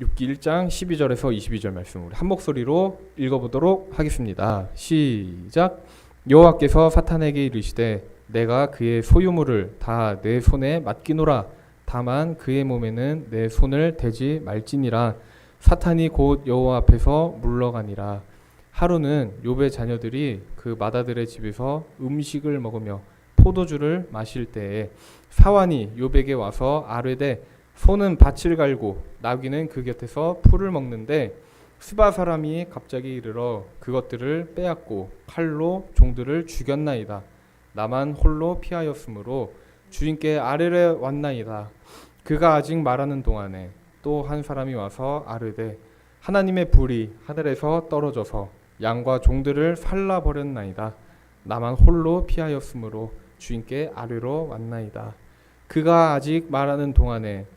6기 1장 12절에서 22절 말씀 우리 한 목소리로 읽어보도록 하겠습니다. 시작. 여호와께서 사탄에게 이르시되 내가 그의 소유물을 다 내 손에 맡기노라. 다만 그의 몸에는 내 손을 대지 말지니라. 사탄이 곧 여호와 앞에서 물러가니라. 하루는 욥의 자녀들이 그 마다들의 집에서 음식을 먹으며 포도주를 마실 때에 사환이 욥에게 와서 아뢰되 소는 밭을 갈고 나귀는 그 곁에서 풀을 먹는데 스바 사람이 갑자기 이르러 그것들을 빼앗고 칼로 종들을 죽였나이다. 나만 홀로 피하였으므로 주인께 아뢰려 왔나이다. 그가 아직 말하는 동안에 또 한 사람이 와서 아르되 하나님의 불이 하늘에서 떨어져서 양과 종들을 살라 버렸나이다. 나만 홀로 피하였으므로 주인께 아뢰러 왔나이다. 그가 아직 말하는 동안에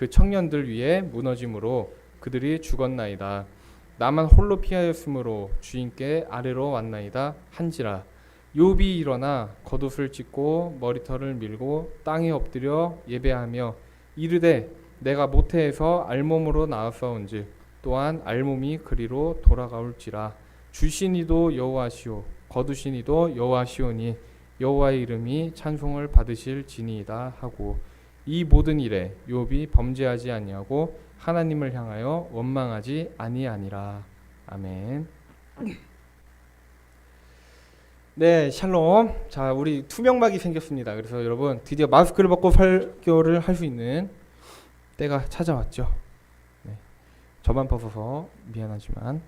그 청년들 위에 무너짐으로 그들이 죽었나이다. 나만 홀로 피하였으므로 주인께 아래로 왔나이다 한지라. 욥이 일어나 겉옷을 찢고 머리털을 밀고 땅에 엎드려 예배하며 이르되 내가 모태에서 알몸으로 나왔사온즉 또한 알몸이 그리로 돌아가올지라 주신이도 여호와시오 거두신이도 여호와시오니 여호와의 이름이 찬송을 받으실 지니이다 하고 이 모든 일에 욥이 범죄하지 아니하고 하나님을 향하여 원망하지 아니하니라 아멘. 네, 샬롬. 자, 우리 투명막이 생겼습니다. 그래서 여러분 드디어 마스크를 벗고 설교를 할 수 있는 때가 찾아왔죠. 네, 저만 벗어서 미안하지만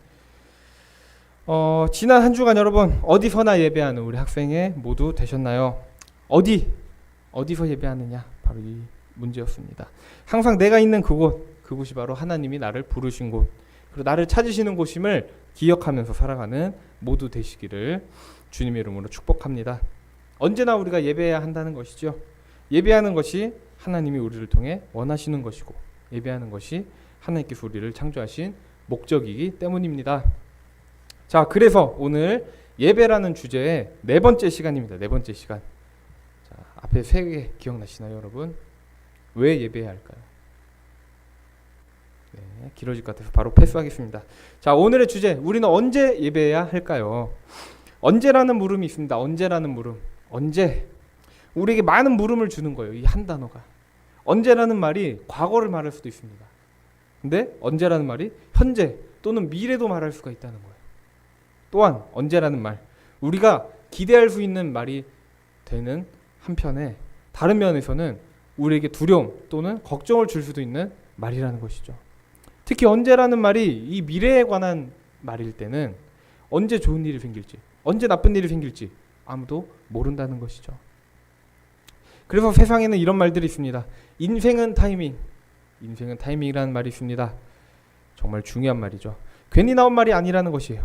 어, 지난 한 주간 여러분 어디서나 예배하는 우리 학생회 모두 되셨나요? 어디 어디서 예배하느냐 바로 이 문제였습니다. 항상 내가 있는 그곳 그곳이 바로 하나님이 나를 부르신 곳 그리고 나를 찾으시는 곳임을 기억하면서 살아가는 모두 되시기를 주님의 이름으로 축복합니다. 언제나 우리가 예배해야 한다는 것이죠. 예배하는 것이 하나님이 우리를 통해 원하시는 것이고 예배하는 것이 하나님께서 우리를 창조하신 목적이기 때문입니다. 자, 그래서 오늘 예배라는 주제의 네 번째 시간입니다. 네 번째 시간. 자, 앞에 세 개 기억나시나요, 여러분? 왜 예배해야 할까요? 네, 길어질 것 같아서 바로 패스하겠습니다. 자, 오늘의 주제. 우리는 언제 예배해야 할까요? 언제라는 물음이 있습니다. 언제라는 물음. 언제? 우리에게 많은 물음을 주는 거예요. 이 한 단어가. 언제라는 말이 과거를 말할 수도 있습니다. 근데 언제라는 말이 현재 또는 미래도 말할 수가 있다는 거예요. 또한 언제라는 말 우리가 기대할 수 있는 말이 되는 한편에 다른 면에서는 우리에게 두려움 또는 걱정을 줄 수도 있는 말이라는 것이죠. 특히 언제라는 말이 이 미래에 관한 말일 때는 언제 좋은 일이 생길지 언제 나쁜 일이 생길지 아무도 모른다는 것이죠. 그래서 세상에는 이런 말들이 있습니다. 인생은 타이밍. 인생은 타이밍이라는 말이 있습니다. 정말 중요한 말이죠. 괜히 나온 말이 아니라는 것이에요.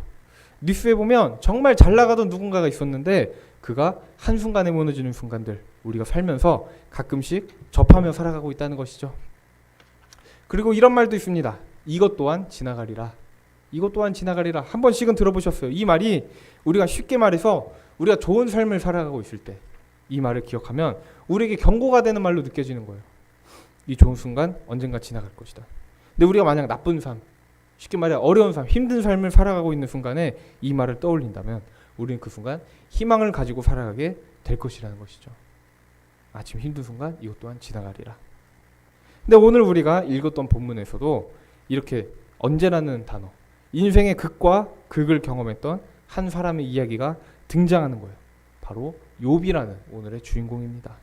뉴스에 보면 정말 잘 나가던 누군가가 있었는데 그가 한순간에 무너지는 순간들 우리가 살면서 가끔씩 접하며 살아가고 있다는 것이죠. 그리고 이런 말도 있습니다. 이것 또한 지나가리라. 이것 또한 지나가리라. 한 번씩은 들어보셨어요. 이 말이 우리가 쉽게 말해서 우리가 좋은 삶을 살아가고 있을 때 이 말을 기억하면 우리에게 경고가 되는 말로 느껴지는 거예요. 이 좋은 순간 언젠가 지나갈 것이다. 근데 우리가 만약 나쁜 삶, 쉽게 말해 어려운 삶, 힘든 삶을 살아가고 있는 순간에 이 말을 떠올린다면 우리는 그 순간 희망을 가지고 살아가게 될 것이라는 것이죠. 아침 힘든 순간 이것 또한 지나가리라. 근데 오늘 우리가 읽었던 본문에서도 이렇게 언제라는 단어, 인생의 극과 극을 경험했던 한 사람의 이야기가 등장하는 거예요. 바로 욥이라는 오늘의 주인공입니다.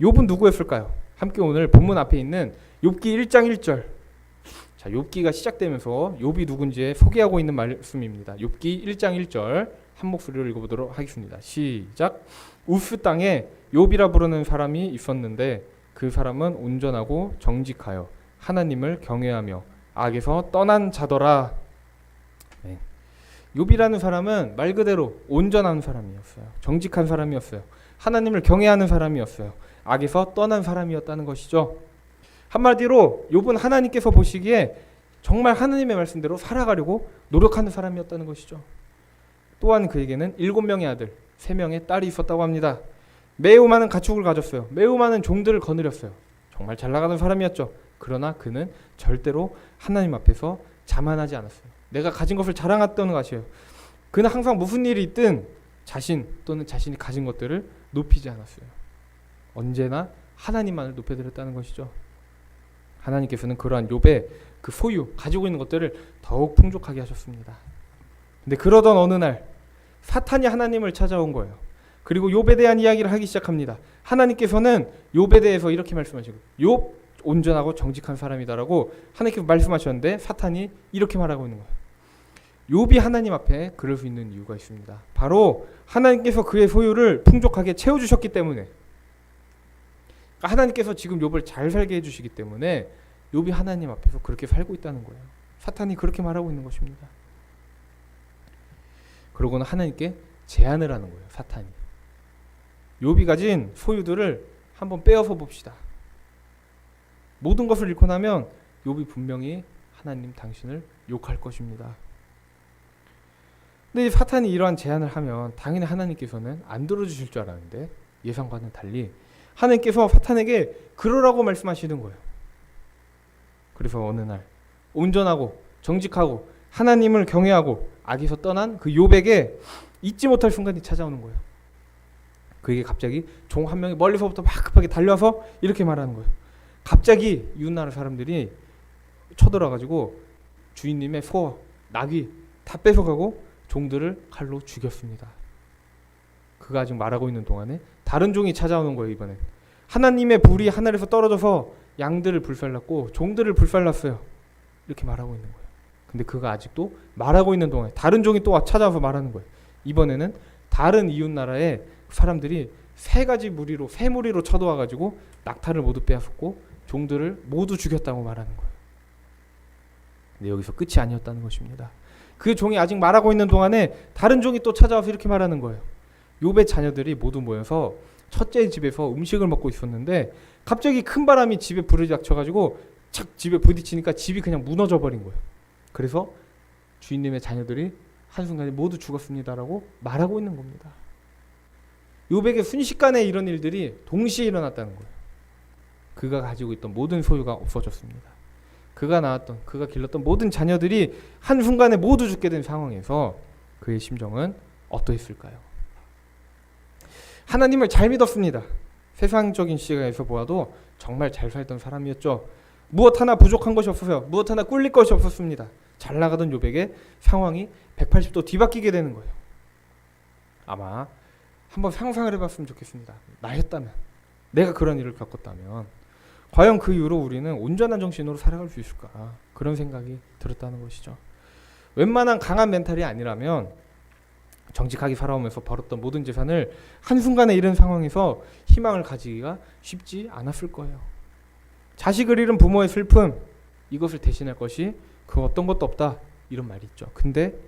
욥은 누구였을까요? 함께 오늘 본문 앞에 있는 욥기 1장 1절. 자, 욥기가 시작되면서 욥이 누군지 소개하고 있는 말씀입니다. 욥기 1장 1절 한 목소리로 읽어보도록 하겠습니다. 시작. 우스 땅에 욥이라 부르는 사람이 있었는데 그 사람은 온전하고 정직하여 하나님을 경외하며 악에서 떠난 자더라. 욥이라는 사람은 말 그대로 온전한 사람이었어요. 정직한 사람이었어요. 하나님을 경외하는 사람이었어요. 악에서 떠난 사람이었다는 것이죠. 한마디로 욥은 하나님께서 보시기에 정말 하나님의 말씀대로 살아가려고 노력하는 사람이었다는 것이죠. 또한 그에게는 일곱 명의 아들, 세 명의 딸이 있었다고 합니다. 매우 많은 가축을 가졌어요. 매우 많은 종들을 거느렸어요. 정말 잘 나가는 사람이었죠. 그러나 그는 절대로 하나님 앞에서 자만하지 않았어요. 내가 가진 것을 자랑했던 것이에요. 그는 항상 무슨 일이 있든 자신 또는 자신이 가진 것들을 높이지 않았어요. 언제나 하나님만을 높여드렸다는 것이죠. 하나님께서는 그러한 욥의 그 소유 가지고 있는 것들을 더욱 풍족하게 하셨습니다. 근데 그러던 어느 날 사탄이 하나님을 찾아온 거예요. 그리고 욥에 대한 이야기를 하기 시작합니다. 하나님께서는 욥에 대해서 이렇게 말씀하시고 욥 온전하고 정직한 사람이다라고 하나님께서 말씀하셨는데 사탄이 이렇게 말하고 있는 거예요. 욥이 하나님 앞에 그럴 수 있는 이유가 있습니다. 바로 하나님께서 그의 소유를 풍족하게 채워 주셨기 때문에 그러니까 하나님께서 지금 욥을 잘 살게 해 주시기 때문에 욥이 하나님 앞에서 그렇게 살고 있다는 거예요. 사탄이 그렇게 말하고 있는 것입니다. 그러고는 하나님께 제안을 하는 거예요. 사탄이. 욥이 가진 소유들을 한번 빼어서 봅시다. 모든 것을 잃고 나면 욥이 분명히 하나님 당신을 욕할 것입니다. 근데 이 사탄이 이러한 제안을 하면 당연히 하나님께서는 안 들어주실 줄 알았는데 예상과는 달리 하나님께서 사탄에게 그러라고 말씀하시는 거예요. 그래서 어느 날 온전하고 정직하고 하나님을 경외하고 악에서 떠난 그 욥에게 잊지 못할 순간이 찾아오는 거예요. 그에게 갑자기 종 한 명이 멀리서부터 막 급하게 달려와서 이렇게 말하는 거예요. 갑자기 이웃나라 사람들이 쳐들어가지고 주인님의 소, 나귀 다 뺏어가고 종들을 칼로 죽였습니다. 그가 아직 말하고 있는 동안에 다른 종이 찾아오는 거예요 이번엔. 하나님의 불이 하늘에서 떨어져서 양들을 불살랐고 종들을 불살랐어요. 이렇게 말하고 있는 거예요. 근데 그가 아직도 말하고 있는 동안에 다른 종이 또 찾아와서 말하는 거예요. 이번에는 다른 이웃 나라의 사람들이 세 가지 무리로 세 무리로 쳐도와 가지고 낙타를 모두 빼앗았고 종들을 모두 죽였다고 말하는 거예요. 근데 여기서 끝이 아니었다는 것입니다. 그 종이 아직 말하고 있는 동안에 다른 종이 또 찾아와서 이렇게 말하는 거예요. 욥의 자녀들이 모두 모여서 첫째 집에서 음식을 먹고 있었는데 갑자기 큰 바람이 집에 불을 닥쳐가지고 착 집에 부딪히니까 집이 그냥 무너져 버린 거예요. 그래서 주인님의 자녀들이 한순간에 모두 죽었습니다라고 말하고 있는 겁니다. 욥에게 순식간에 이런 일들이 동시에 일어났다는 거예요. 그가 가지고 있던 모든 소유가 없어졌습니다. 그가 낳았던 그가 길렀던 모든 자녀들이 한순간에 모두 죽게 된 상황에서 그의 심정은 어떠했을까요? 하나님을 잘 믿었습니다. 세상적인 시각에서 보아도 정말 잘 살던 사람이었죠. 무엇 하나 부족한 것이 없어서요. 무엇 하나 꿀릴 것이 없었습니다. 잘 나가던 요백의 상황이 180도 뒤바뀌게 되는 거예요. 아마 한번 상상을 해봤으면 좋겠습니다. 나였다면, 내가 그런 일을 겪었다면, 과연 그 이후로 우리는 온전한 정신으로 살아갈 수 있을까? 그런 생각이 들었다는 것이죠. 웬만한 강한 멘탈이 아니라면 정직하게 살아오면서 벌었던 모든 재산을 한순간에 잃은 상황에서 희망을 가지기가 쉽지 않았을 거예요. 자식을 잃은 부모의 슬픔, 이것을 대신할 것이 그 어떤 것도 없다. 이런 말이 있죠. 근데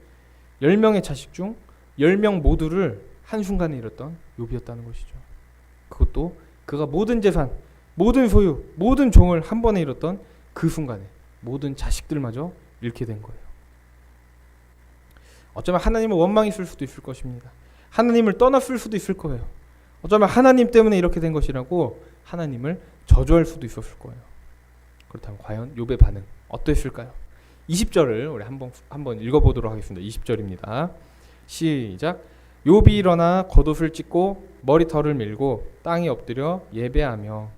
10명의 자식 중 10명 모두를 한순간에 잃었던 욥이었다는 것이죠. 그것도 그가 모든 재산, 모든 소유, 모든 종을 한 번에 잃었던 그 순간에 모든 자식들마저 잃게 된 거예요. 어쩌면 하나님을 원망했을 수도 있을 것입니다. 하나님을 떠났을 수도 있을 거예요. 어쩌면 하나님 때문에 이렇게 된 것이라고 하나님을 저주할 수도 있었을 거예요. 그렇다면 과연 욥의 반응 어떠했을까요? 20절을 우리 한번 한번 읽어보도록 하겠습니다. 20절입니다. 시작. 욥이 일어나 겉옷을 찢고 머리털을 밀고 땅에 엎드려 예배하며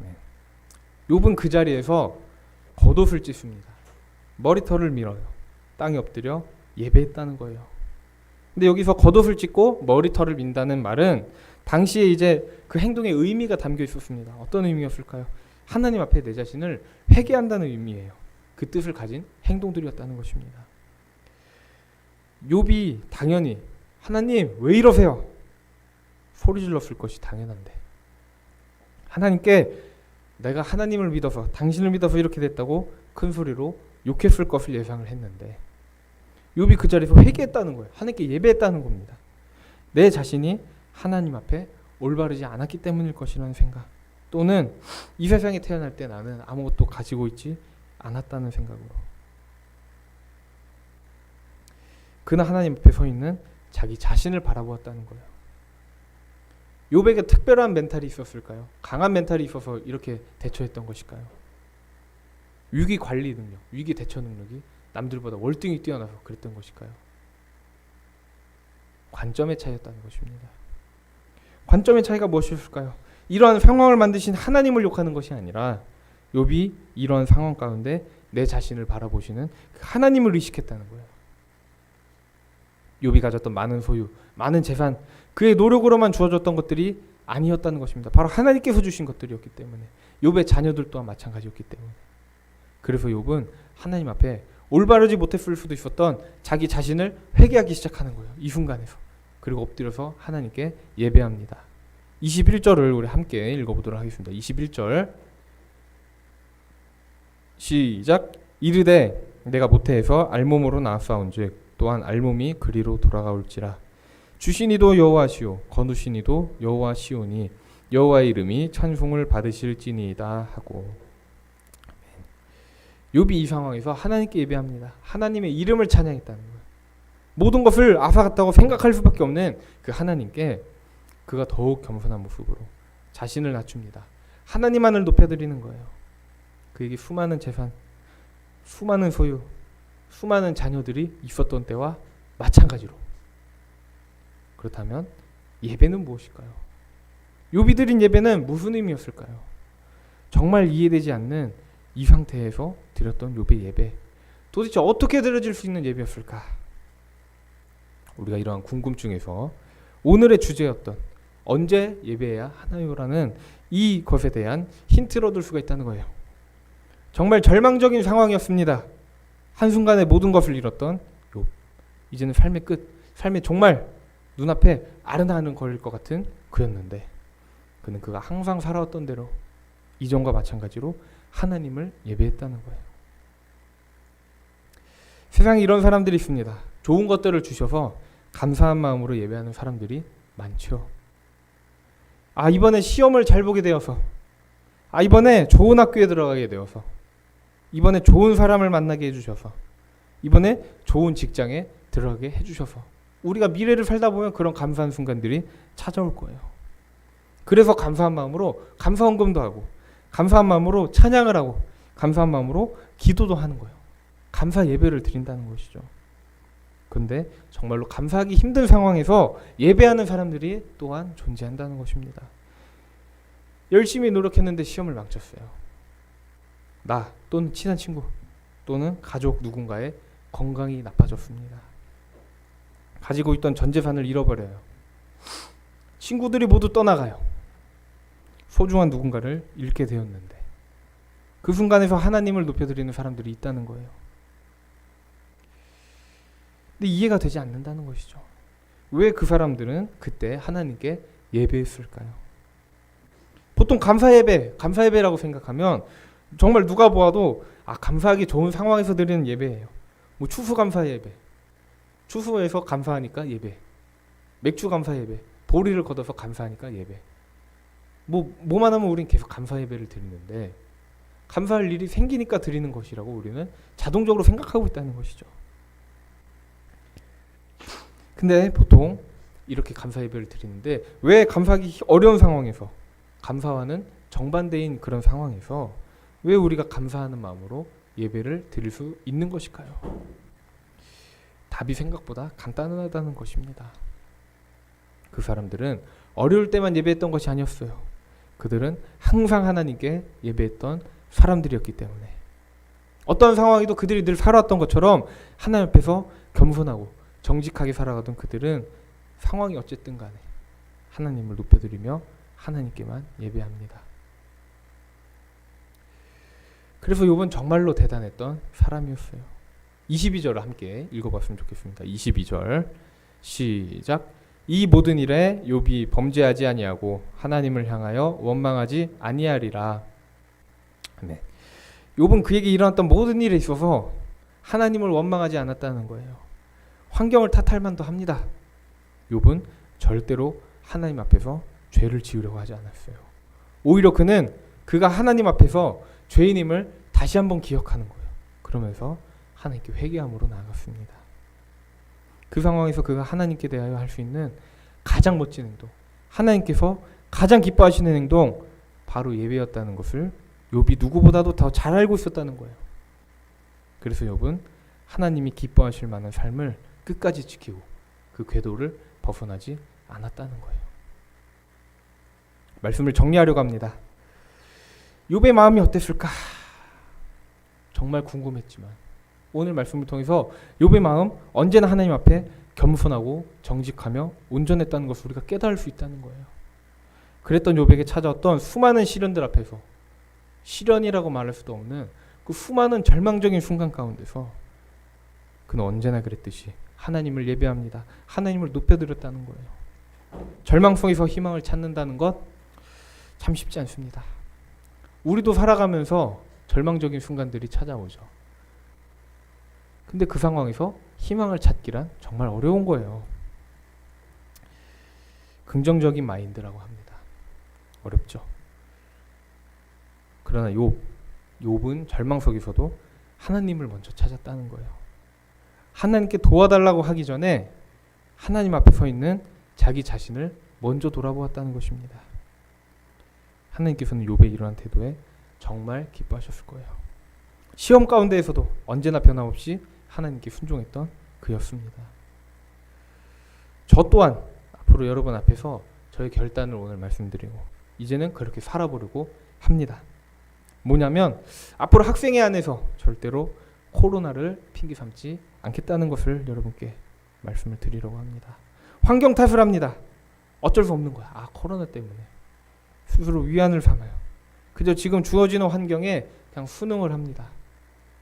네. 욥은 그 자리에서 겉옷을 찢습니다. 머리털을 밀어요. 땅에 엎드려 예배했다는 거예요. 근데 여기서 겉옷을 찢고 머리털을 민다는 말은 당시에 이제 그 행동의 의미가 담겨 있었습니다. 어떤 의미였을까요? 하나님 앞에 내 자신을 회개한다는 의미예요. 그 뜻을 가진 행동들이었다는 것입니다. 욥이 당연히 하나님 왜 이러세요? 소리 질렀을 것이 당연한데 하나님께 내가 하나님을 믿어서 당신을 믿어서 이렇게 됐다고 큰 소리로 욕했을 것을 예상을 했는데 욥이 그 자리에서 회개했다는 거예요. 하나님께 예배했다는 겁니다. 내 자신이 하나님 앞에 올바르지 않았기 때문일 것이라는 생각. 또는 이 세상에 태어날 때 나는 아무것도 가지고 있지 않았다는 생각으로. 그는 하나님 앞에 서 있는 자기 자신을 바라보았다는 거예요. 욥에게 특별한 멘탈이 있었을까요? 강한 멘탈이 있어서 이렇게 대처했던 것일까요? 위기 관리 능력, 위기 대처 능력이 남들보다 월등히 뛰어나서 그랬던 것일까요? 관점의 차이였다는 것입니다. 관점의 차이가 무엇이었을까요? 이러한 상황을 만드신 하나님을 욕하는 것이 아니라 욥이 이러한 상황 가운데 내 자신을 바라보시는 그 하나님을 의식했다는 거예요. 욥이 가졌던 많은 소유, 많은 재산, 그의 노력으로만 주어졌던 것들이 아니었다는 것입니다. 바로 하나님께서 주신 것들이었기 때문에 욥의 자녀들 또한 마찬가지였기 때문에 그래서 욥은 하나님 앞에 올바르지 못했을 수도 있었던 자기 자신을 회개하기 시작하는 거예요. 이 순간에서. 그리고 엎드려서 하나님께 예배합니다. 21절을 우리 함께 읽어보도록 하겠습니다. 21절 시작 이르되 내가 모태에서 알몸으로 나왔사온즉 또한 알몸이 그리로 돌아가올지라 주시니도 여호와시오 거두시니도 여호와시오니 여호와의 이름이 찬송을 받으실지니이다 하고 욥이 이 상황에서 하나님께 예배합니다. 하나님의 이름을 찬양했다는 거예요. 모든 것을 아사 같다고 생각할 수밖에 없는 그 하나님께 그가 더욱 겸손한 모습으로 자신을 낮춥니다. 하나님만을 높여드리는 거예요. 그에게 수많은 재산, 수많은 소유, 수많은 자녀들이 있었던 때와 마찬가지로. 그렇다면 예배는 무엇일까요? 욥이 드린 예배는 무슨 의미였을까요? 정말 이해되지 않는 이 상태에서 드렸던 욥의 예배 도대체 어떻게 드려질 수 있는 예배였을까? 우리가 이러한 궁금증에서 오늘의 주제였던 언제 예배해야 하나요라는 이 것에 대한 힌트를 얻을 수가 있다는 거예요. 정말 절망적인 상황이었습니다. 한순간에 모든 것을 잃었던 욥. 이제는 삶의 끝, 삶의 정말 눈앞에 아른아른 거릴 것 같은 그였는데 그는 그가 항상 살아왔던 대로 이전과 마찬가지로 하나님을 예배했다는 거예요. 세상에 이런 사람들이 있습니다. 좋은 것들을 주셔서 감사한 마음으로 예배하는 사람들이 많죠. 아, 이번에 시험을 잘 보게 되어서, 아, 이번에 좋은 학교에 들어가게 되어서, 이번에 좋은 사람을 만나게 해주셔서, 이번에 좋은 직장에 들어가게 해주셔서, 우리가 미래를 살다 보면 그런 감사한 순간들이 찾아올 거예요. 그래서 감사한 마음으로 감사 헌금도 하고, 감사한 마음으로 찬양을 하고 감사한 마음으로 기도도 하는 거예요. 감사 예배를 드린다는 것이죠. 근데 정말로 감사하기 힘든 상황에서 예배하는 사람들이 또한 존재한다는 것입니다. 열심히 노력했는데 시험을 망쳤어요. 나 또는 친한 친구 또는 가족 누군가의 건강이 나빠졌습니다. 가지고 있던 전 재산을 잃어버려요. 친구들이 모두 떠나가요. 소중한 누군가를 잃게 되었는데 그 순간에서 하나님을 높여드리는 사람들이 있다는 거예요. 근데 이해가 되지 않는다는 것이죠. 왜 그 사람들은 그때 하나님께 예배했을까요? 보통 감사 예배, 감사 예배라고 생각하면 정말 누가 보아도 아 감사하기 좋은 상황에서 드리는 예배예요. 뭐 추수 감사 예배, 추수해서 감사하니까 예배, 맥주 감사 예배, 보리를 걷어서 감사하니까 예배. 뭐 뭐만 하면 우리는 계속 감사 예배를 드리는데 감사할 일이 생기니까 드리는 것이라고 우리는 자동적으로 생각하고 있다는 것이죠. 근데 보통 이렇게 감사 예배를 드리는데 왜 감사하기 어려운 상황에서 감사와는 정반대인 그런 상황에서 왜 우리가 감사하는 마음으로 예배를 드릴 수 있는 것일까요? 답이 생각보다 간단하다는 것입니다. 그 사람들은 어려울 때만 예배했던 것이 아니었어요. 그들은 항상 하나님께 예배했던 사람들이었기 때문에 어떤 상황에도 그들이 늘 살아왔던 것처럼 하나님 앞에서 겸손하고 정직하게 살아가던 그들은 상황이 어쨌든 간에 하나님을 높여드리며 하나님께만 예배합니다. 그래서 요번 정말로 대단했던 사람이었어요. 22절을 함께 읽어봤으면 좋겠습니다. 22절 시작. 이 모든 일에 욥이 범죄하지 아니하고 하나님을 향하여 원망하지 아니하리라. 네. 욥은 그에게 일어났던 모든 일에 있어서 하나님을 원망하지 않았다는 거예요. 환경을 탓할 만도 합니다. 욥은 절대로 하나님 앞에서 죄를 지으려고 하지 않았어요. 오히려 그는 그가 하나님 앞에서 죄인임을 다시 한번 기억하는 거예요. 그러면서 하나님께 회개함으로 나아갔습니다. 그 상황에서 그가 하나님께 대하여 할 수 있는 가장 멋진 행동, 하나님께서 가장 기뻐하시는 행동, 바로 예배였다는 것을 욥이 누구보다도 더 잘 알고 있었다는 거예요. 그래서 욥은 하나님이 기뻐하실 만한 삶을 끝까지 지키고 그 궤도를 벗어나지 않았다는 거예요. 말씀을 정리하려고 합니다. 욥의 마음이 어땠을까? 정말 궁금했지만 오늘 말씀을 통해서 욥의 마음 언제나 하나님 앞에 겸손하고 정직하며 온전했다는 것을 우리가 깨달을 수 있다는 거예요. 그랬던 욥에게 찾아왔던 수많은 시련들 앞에서 시련이라고 말할 수도 없는 그 수많은 절망적인 순간 가운데서 그는 언제나 그랬듯이 하나님을 예배합니다. 하나님을 높여드렸다는 거예요. 절망 속에서 희망을 찾는다는 것 참 쉽지 않습니다. 우리도 살아가면서 절망적인 순간들이 찾아오죠. 근데 그 상황에서 희망을 찾기란 정말 어려운 거예요. 긍정적인 마인드라고 합니다. 어렵죠. 그러나 욥, 욥은 절망 속에서도 하나님을 먼저 찾았다는 거예요. 하나님께 도와달라고 하기 전에 하나님 앞에 서 있는 자기 자신을 먼저 돌아보았다는 것입니다. 하나님께서는 욥의 이러한 태도에 정말 기뻐하셨을 거예요. 시험 가운데에서도 언제나 변함없이 하나님께 순종했던 그였습니다. 저 또한 앞으로 여러분 앞에서 저의 결단을 오늘 말씀드리고 이제는 그렇게 살아보려고 합니다. 뭐냐면 앞으로 학생회 안에서 절대로 코로나를 핑계 삼지 않겠다는 것을 여러분께 말씀을 드리려고 합니다. 환경 탓을 합니다. 어쩔 수 없는 거야. 아 코로나 때문에 스스로 위안을 삼아요. 그저 지금 주어지는 환경에 그냥 순응을 합니다.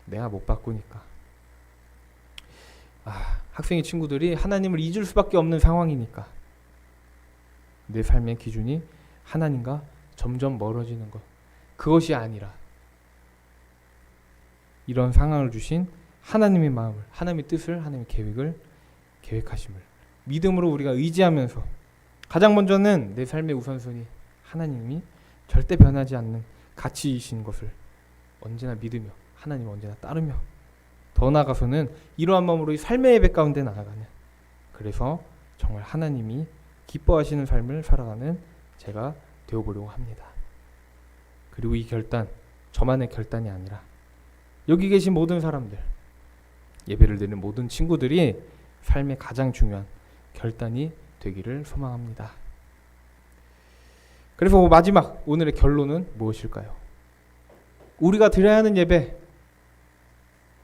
내가 못 바꾸니까. 아, 학생의 친구들이 하나님을 잊을 수밖에 없는 상황이니까. 내 삶의 기준이 하나님과 점점 멀어지는 것. 그것이 아니라 이런 상황을 주신 하나님의 마음을, 하나님의 뜻을, 하나님의 계획을 계획하심을 믿음으로 우리가 의지하면서 가장 먼저는 내 삶의 우선순위 하나님이 절대 변하지 않는 가치이신 것을 언제나 믿으며 하나님 언제나 따르며 더 나아가서는 이러한 마음으로 이 삶의 예배 가운데 나아가는 그래서 정말 하나님이 기뻐하시는 삶을 살아가는 제가 되어보려고 합니다. 그리고 이 결단 저만의 결단이 아니라 여기 계신 모든 사람들 예배를 드리는 모든 친구들이 삶의 가장 중요한 결단이 되기를 소망합니다. 그래서 마지막 오늘의 결론은 무엇일까요? 우리가 드려야 하는 예배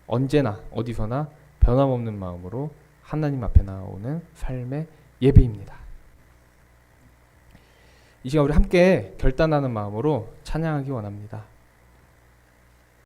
언제나 어디서나 변함없는 마음으로 하나님 앞에 나오는 삶의 예배입니다. 이 시간 우리 함께 결단하는 마음으로 찬양하기 원합니다.